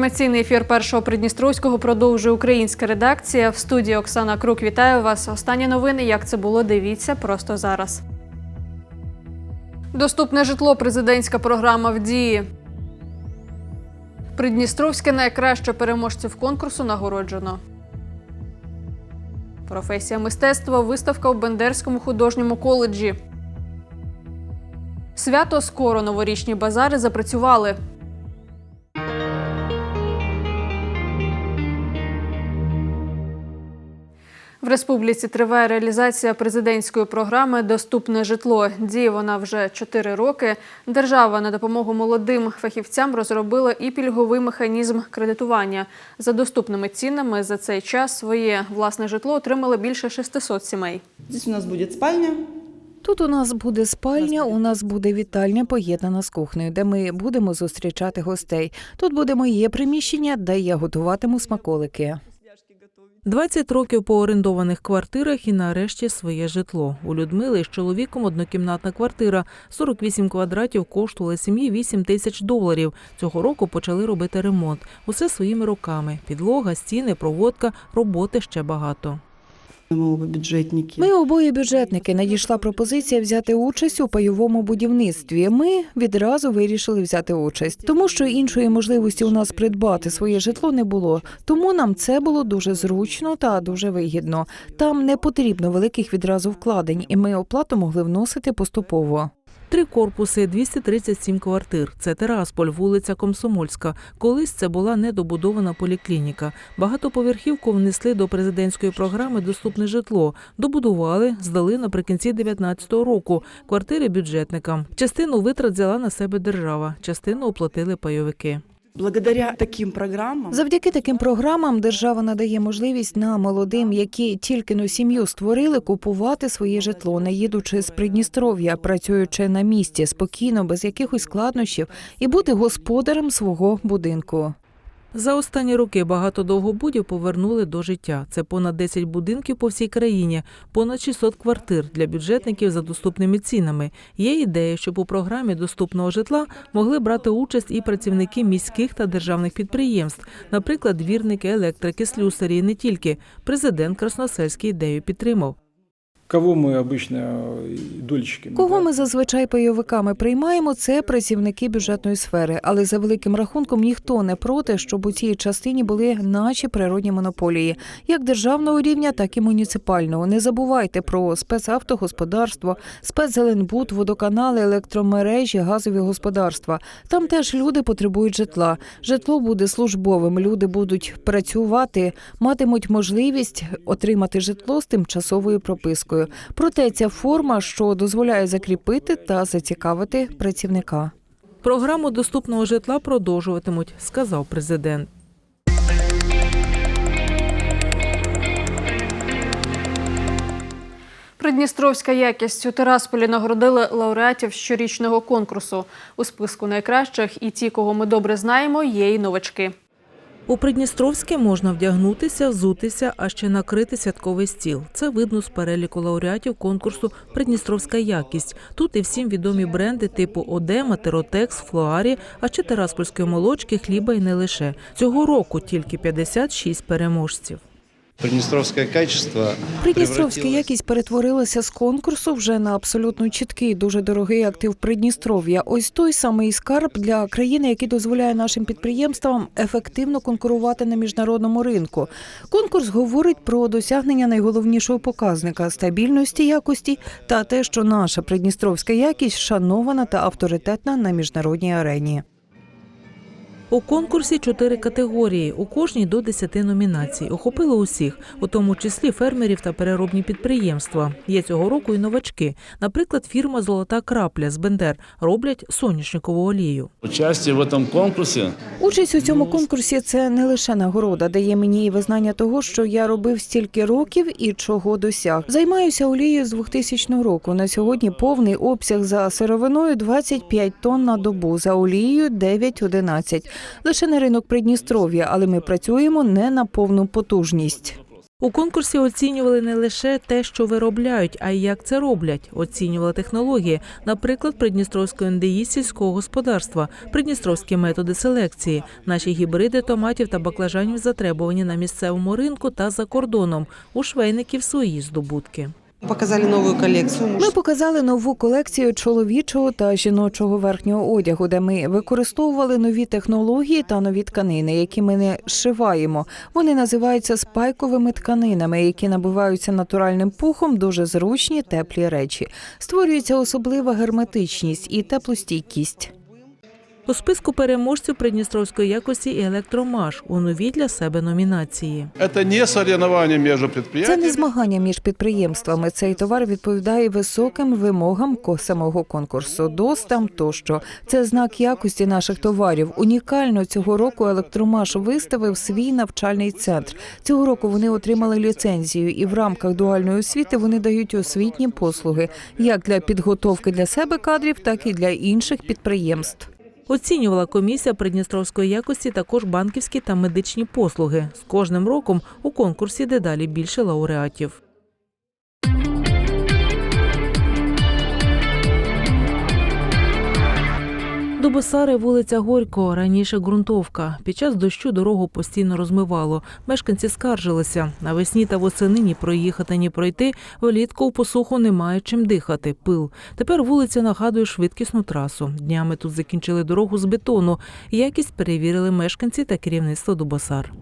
Інформаційний ефір першого Придністровського продовжує українська редакція. В студії Оксана Крук вітаю вас. Останні новини. Як це було? Дивіться просто зараз. Доступне житло. Президентська програма в дії. Придністровське найкраще переможців конкурсу нагороджено. Професія мистецтва. Виставка у Бендерському художньому коледжі. Свято скоро новорічні базари запрацювали. В республіці триває реалізація президентської програми Доступне житло. Діє вона вже 4 роки. Держава на допомогу молодим фахівцям розробила і пільговий механізм кредитування. За доступними цінами за цей час своє власне житло отримали більше 600 сімей. Здесь у нас будет спальня. Тут у нас буде спальня, у нас буде вітальня поєднана з кухнею, де ми будемо зустрічати гостей. Тут буде моє приміщення, де я готуватиму смаколики. 20 років по орендованих квартирах і нарешті своє житло. У Людмили з чоловіком однокімнатна квартира. 48 квадратів коштувала сім'ї 8 тисяч доларів. Цього року почали робити ремонт. Усе своїми руками. Підлога, стіни, проводка, роботи ще багато. Ми обоє бюджетники. Надійшла пропозиція взяти участь у пайовому будівництві. Ми відразу вирішили взяти участь, тому що іншої можливості у нас придбати своє житло не було. Тому нам це було дуже зручно та дуже вигідно. Там не потрібно великих відразу вкладень, і ми оплату могли вносити поступово. Три корпуси, 237 квартир. Це Терасполь, вулиця Комсомольська. Колись це була недобудована поліклініка. Багатоповерхівку внесли до президентської програми Доступне житло. Добудували, здали наприкінці 19-го року. Квартири бюджетникам. Частину витрат взяла на себе держава, частину оплатили пайовики. Благодаря таким програмам, Завдяки таким програмам держава надає можливість нам, молодим, які тільки но сім'ю створили, купувати своє житло, не їдучи з Придністров'я, працюючи на місці спокійно, без якихось складнощів, і бути господарем свого будинку. За останні роки багато довгобудів повернули до життя. Це понад 10 будинків по всій країні, понад 600 квартир для бюджетників за доступними цінами. Є ідея, щоб у програмі доступного житла могли брати участь і працівники міських та державних підприємств, наприклад, двірники, електрики, слюсарі, і не тільки. Президент Красносельський ідею підтримав. Кого мы обычно э, дольщиками? Кого да? ми зазвичай пайовиками приймаємо, це працівники бюджетної сфери. Але за великим рахунком ніхто не проти, щоб у цій частині були наші природні монополії, як державного рівня, так і муніципального. Не забувайте про спецавтогосподарство, спецзеленбуд, водоканали, електромережі, газові господарства. Там теж люди потребують житла. Житло буде службовим. Люди будуть працювати, матимуть можливість отримати житло з тимчасовою пропискою. Проте ця форма, що дозволяє закріпити та зацікавити працівника. Програму доступного житла продовжуватимуть, сказав президент. Придністровська якість у Терасполі нагородили лауреатів щорічного конкурсу. У списку найкращих і ті, кого ми добре знаємо, є й новачки. У Придністровське можна вдягнутися, взутися, а ще накрити святковий стіл. Це видно з переліку лауреатів конкурсу Придністровська якість. Тут і всім відомі бренди типу Одема, Теротекс, Флоарі, а ще Тераспольської молочки, хліба і не лише. Цього року тільки 56 переможців. Приднестровское качество Придністровська якість перетворилася з конкурсу вже на абсолютно чіткий, дуже дорогий актив Придністров'я. Ось той самий скарб для країни, який дозволяє нашим підприємствам ефективно конкурувати на міжнародному ринку. Конкурс говорить про досягнення найголовнішого показника стабільності якості та те, що наша придністровська якість шанована та авторитетна на міжнародній арені. У конкурсі чотири категорії, у кожній до 10 номінацій. Охопили усіх, у тому числі фермерів та переробні підприємства. Є цього року і новачки. Наприклад, фірма Золота крапля з Бендер роблять соняшникову олію. Участие в этом конкурсе Участь у цьому конкурсі це не лише нагорода, дає мені і визнання того, що я робив стільки років і чого досяг. Займаюся олією з 2000 року. На сьогодні повний обсяг за сировиною 25 тонн на добу, за олією 9-11. Лише на ринок Придністров'я, але ми працюємо не на повну потужність. У конкурсі оцінювали не лише те, що виробляють, а й як це роблять. Оцінювали технології, наприклад, Придністровської НДІ сільського господарства, придністровські методи селекції, наші гібриди томатів та баклажанів затребувані на місцевому ринку та за кордоном. У швейників свої здобутки. Показали новую коллекцию. Ми показали нову колекцію чоловічого та жіночого верхнього одягу, де ми використовували нові технології та нові тканини, які ми не зшиваємо. Вони називаються спайковими тканинами, які набиваються натуральним пухом, дуже зручні, теплі речі. Створюється особлива герметичність і теплостійкість. У списку переможців придністровської якості і електромаш у новій для себе номінації. Это не соревнование между Це не змагання між підприємствами. Цей товар відповідає високим вимогам ко- самого конкурсу, достам тощо. Це знак якості наших товарів. Унікально цього року електромаш виставив свій навчальний центр. Цього року вони отримали ліцензію, і в рамках дуальної освіти вони дають освітні послуги як для підготовки для себе кадрів, так і для інших підприємств. Оцінювала комісія придністровської якості також банківські та медичні послуги. З кожним роком у конкурсі дедалі більше лауреатів. Дубосари, вулиця Горького, раніше ґрунтовка. Під час дощу дорогу постійно розмивало. Мешканці скаржилися. Навесні та восени ні проїхати, ні пройти. Влітку у посуху немає чим дихати. Пил. Тепер вулиця нагадує швидкісну трасу. Днями тут закінчили дорогу з бетону. Якість перевірили мешканці та керівництво Дубосар.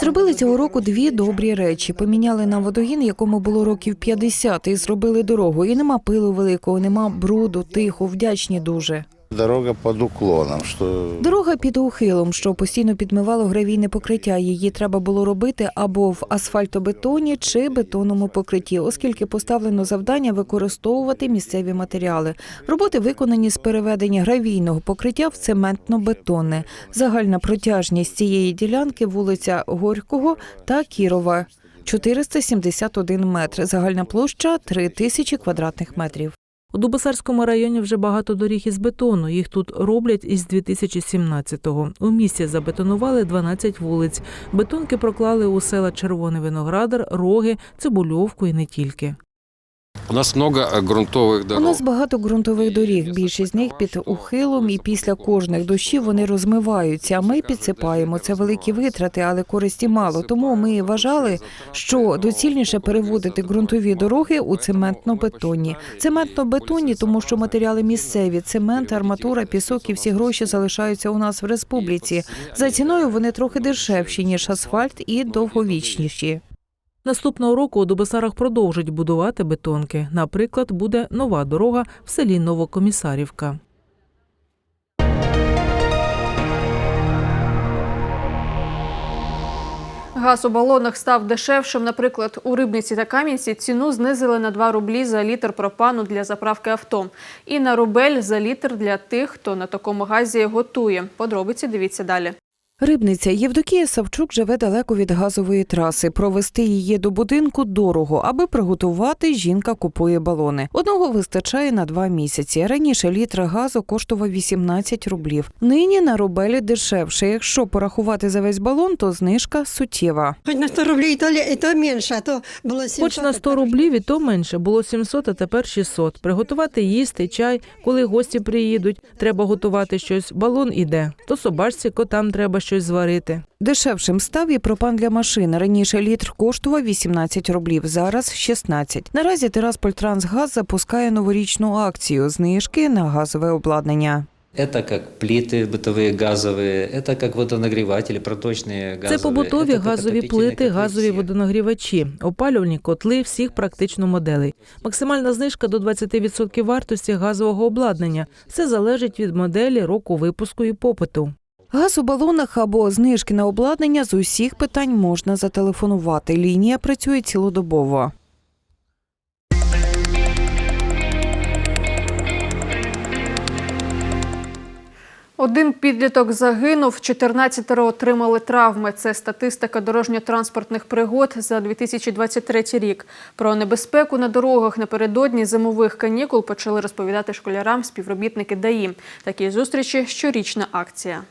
Зробили цього року дві добрі речі. Поміняли на водогін, якому було років 50, і зробили дорогу. І нема пилу великого, нема бруду, тихо, вдячні дуже. Дорога под уклоном, что Дорога під ухилом, що постійно підмивало гравійне покриття. Її треба було робити або в асфальтобетоні чи бетонному покритті, оскільки поставлено завдання використовувати місцеві матеріали. Роботи виконані з переведення гравійного покриття в цементно-бетонне. Загальна протяжність цієї ділянки вулиця Горького та Кірова. 471 метр, загальна площа 3000 квадратних метрів. У Дубосарському районі вже багато доріг із бетону. Їх тут роблять із 2017-го. У місті забетонували 12 вулиць. Бетонки проклали у села Червоний Виноградар, Роги, Цибульовку і не тільки. У нас много э, грунтовых У нас багато ґрунтових доріг. Більшість з них під ухилом, і після кожних дощів вони розмиваються. Ми підсипаємо. Це великі витрати, але користі мало. Тому ми вважали, що доцільніше переводити ґрунтові дороги у цементно-бетонні. Цементно-бетонні, тому що матеріали місцеві, цемент, арматура, пісок і всі гроші залишаються у нас в республіці. За ціною вони трохи дешевші ніж асфальт і довговічніші. Наступного року у Дубосарах продовжать будувати бетонки. Наприклад, буде нова дорога в селі Новокомісарівка. Газ у балонах став дешевшим. Наприклад, у Рибниці та Кам'янці ціну знизили на 2 рублі за літр пропану для заправки авто. І на рубель за літр для тих, хто на такому газі готує. Подробиці дивіться далі. Рибниця Євдокія Савчук живе далеко від газової траси. Провести її до будинку дорого. Аби приготувати, жінка купує балони. Одного вистачає на два місяці. Раніше літр газу коштував 18 рублів. Нині на рубелі дешевше. Якщо порахувати за весь балон, то знижка суттєва. Хоть на 100 рублей, то, ли, то меньше, а то было 700. Хоч на 100 рублів і то менше, було 700, а тепер 600. Приготувати їсти, чай, коли гості приїдуть, треба готувати щось, балон іде. То собачці, котам треба щось зварити. Дешевшим став і пропан для машин. Раніше літр коштував 18 рублів, зараз 16. Наразі Тираспольтрансгаз запускає новорічну акцію знижки на газове обладнання. Это как плиты бытовые газовые, это как водонагреватели, проточные газовые. Це побутові это как газові отопительные плити, котлы газові все. водонагрівачі, опалювальні котли всіх практично моделей. Максимальна знижка до 20% вартості газового обладнання. Все залежить від моделі, року випуску і попиту. Газ у балонах або знижки на обладнання з усіх питань можна зателефонувати. Лінія працює цілодобово. Один підліток загинув, 14 отримали травми. Це статистика дорожньо-транспортних пригод за 2023 рік. Про небезпеку на дорогах напередодні зимових канікул почали розповідати школярам співробітники ДАІ. Такі зустрічі щорічна акція.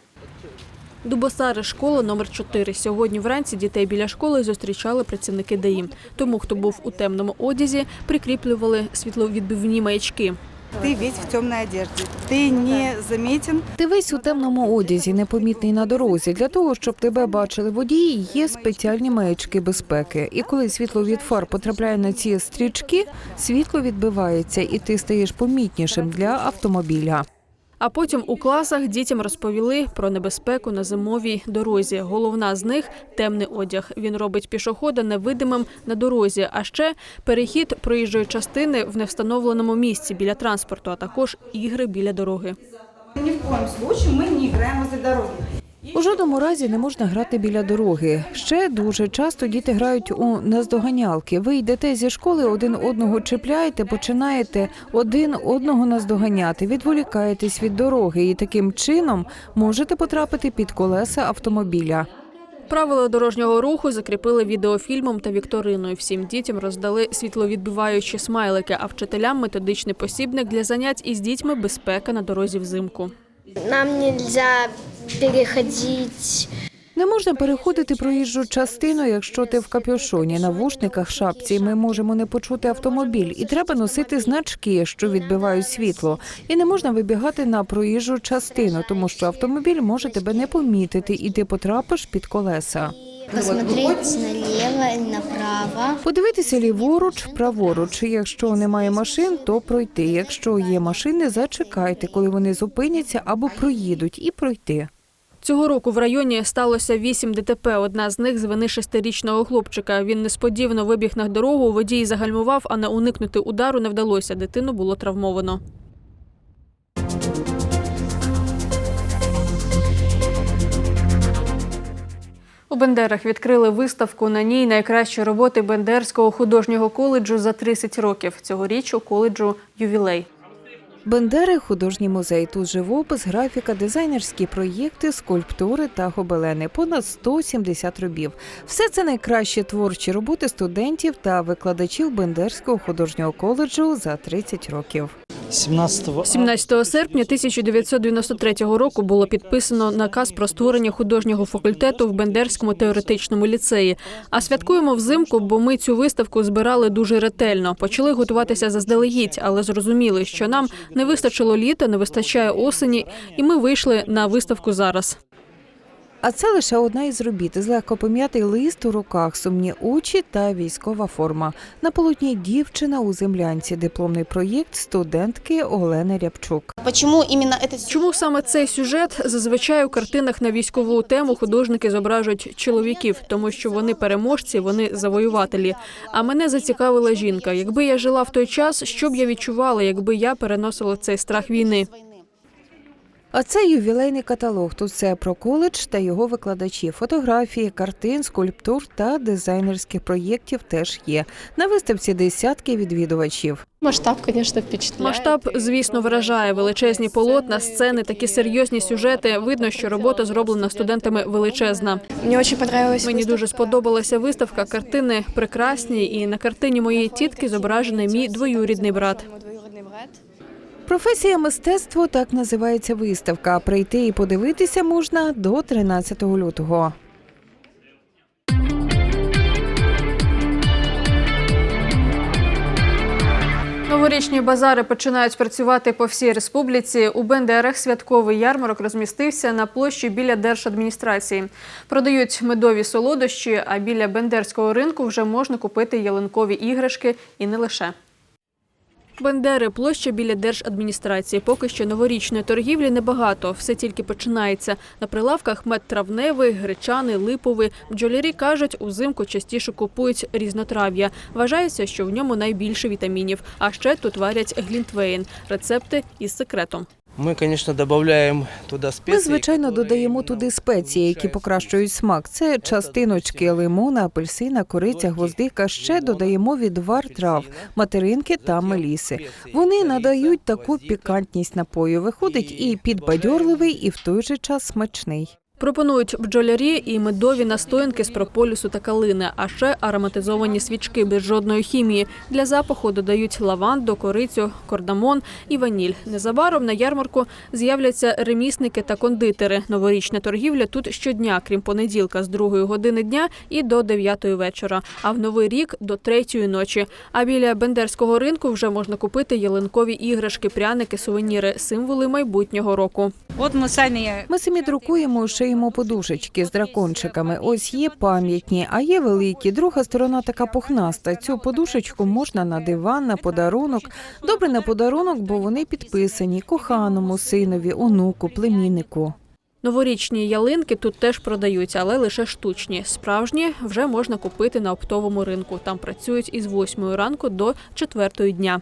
Дубосари школа номер 4 Сьогодні вранці дітей біля школи зустрічали працівники ДАІ. Тому, хто був у темному одязі, прикріплювали світловідбивні маячки. Ты весь в темной одежде. Ты не заметен. Ти весь у темному одязі, непомітний на дорозі. Для того, щоб тебе бачили водії, є спеціальні маячки безпеки. І коли світло від фар потрапляє на ці стрічки, світло відбивається, і ти стаєш помітнішим для автомобіля. А потім у класах дітям розповіли про небезпеку на зимовій дорозі. Головна з них темний одяг. Він робить пішохода невидимим на дорозі, а ще перехід проїжджої частини в невстановленому місці біля транспорту, а також ігри біля дороги. Ні в коем случае ми не граємо за дороги. У жодному разі не можна грати біля дороги. Ще дуже часто діти грають у наздоганялки. Ви йдете зі школи, один одного чіпляєте, починаєте один одного наздоганяти, відволікаєтесь від дороги і таким чином можете потрапити під колеса автомобіля. Правила дорожнього руху закріпили відеофільмом та вікториною. Всім дітям роздали світловідбиваючі смайлики, а вчителям методичний посібник для занять із дітьми безпека на дорозі взимку. Нам нельзя переходить Не можна переходити проїжджу частину, якщо ти в капюшоні, навушниках, шапці. Ми можемо не почути автомобіль, і треба носити значки, що відбивають світло. І не можна вибігати на проїжджу частину, тому що автомобіль може тебе не помітити, і ти потрапиш під колеса. Посмотреть налево и направо. Подивитися ліворуч, праворуч. Якщо немає машин, то пройти. Якщо є машини, зачекайте, коли вони зупиняться або проїдуть, і пройти. Цього року в районі сталося вісім ДТП. Одна з них з вини шестирічного хлопчика. Він несподівано вибіг на дорогу. Водій загальмував, а не уникнути удару не вдалося. Дитину було травмовано. У Бендерах відкрили виставку. На ній найкращі роботи Бендерського художнього коледжу за 30 років. Цьогоріч у коледжу ювілей. Бендери художній музей. Тут живопис, графіка, дизайнерські проєкти, скульптури та гобелени. Понад 170 робів. Все це найкращі творчі роботи студентів та викладачів Бендерського художнього коледжу за 30 років. 17 17 серпня 1993 року було підписано наказ про створення художнього факультету в Бендерському теоретичному ліцеї. А святкуємо взимку, бо ми цю виставку збирали дуже ретельно. Почали готуватися заздалегідь, але зрозуміли, що нам не вистачило літа, не вистачає осені, і ми вийшли на виставку зараз. А це лише одна із робіт. Злегка пом'ятий лист у руках, сумні очі та військова форма. На полотні дівчина у землянці. Дипломний проєкт студентки Олени Рябчук. Это Чому саме цей сюжет зазвичай у картинах на військову тему художники зображують чоловіків, тому що вони переможці, вони завоювателі. А мене зацікавила жінка. Якби я жила в той час, що б я відчувала, якби я переносила цей страх війни. А це ювілейний каталог. Тут все про коледж та його викладачів. Фотографії, картин, скульптур та дизайнерських проєктів теж є. На виставці десятки відвідувачів. масштаб, конечно, впечатляет. Масштаб, звісно, вражає величезні полотна, сцени, такі серйозні сюжети. Видно, що робота зроблена студентами величезна. Мне очень понравилось. Мені дуже сподобалася виставка. Картини прекрасні, і на картині моєї тітки зображений мій двоюрідний брат. Професія мистецтво так називається виставка. Прийти і подивитися можна до 13 лютого. Новорічні базари починають працювати по всій республіці. У Бендерах святковий ярмарок розмістився на площі біля держадміністрації. Продають медові солодощі, а біля бендерського ринку вже можна купити ялинкові іграшки і не лише. Бендери площа біля держадміністрації. Поки що новорічної торгівлі небагато. Все тільки починається. На прилавках мед травневий, гречаний, липовий. Бджолярі кажуть, узимку частіше купують різнотрав'я. Вважається, що в ньому найбільше вітамінів. А ще тут варять глінтвейн. Рецепти із секретом. Ми, звісно, додаємо туди спеції. Ми, звичайно, додаємо туди спеції, які покращують смак. Це частиночки лимона, апельсина, кориця, гвоздика. Ще додаємо відвар трав, материнки та меліси. Вони надають таку пікантність напою. Виходить і підбадьорливий, і в той же час смачний. Пропонують бджолярі і медові настоянки з прополісу та калини, а ще ароматизовані свічки без жодної хімії. Для запаху додають лаванду, корицю, кордамон і ваніль. Незабаром на ярмарку з'являться ремісники та кондитери. Новорічна торгівля тут щодня, крім понеділка, з другої години дня і до 9 вечора. А в новий рік до третьої ночі. А біля Бендерського ринку вже можна купити ялинкові іграшки, пряники, сувеніри, символи майбутнього року. Вот мы сами Ми самі друкуємо, шиємо подушечки з дракончиками. Ось є пам'ятні, а є великі. Друга сторона така пухнаста. Цю подушечку можна на диван, на подарунок. Добре на подарунок, бо вони підписані коханому, синові, онуку, племіннику. Новорічні ялинки тут теж продаються, але лише штучні. Справжні вже можна купити на оптовому ринку. Там працюють із 8 ранку до 4 дня.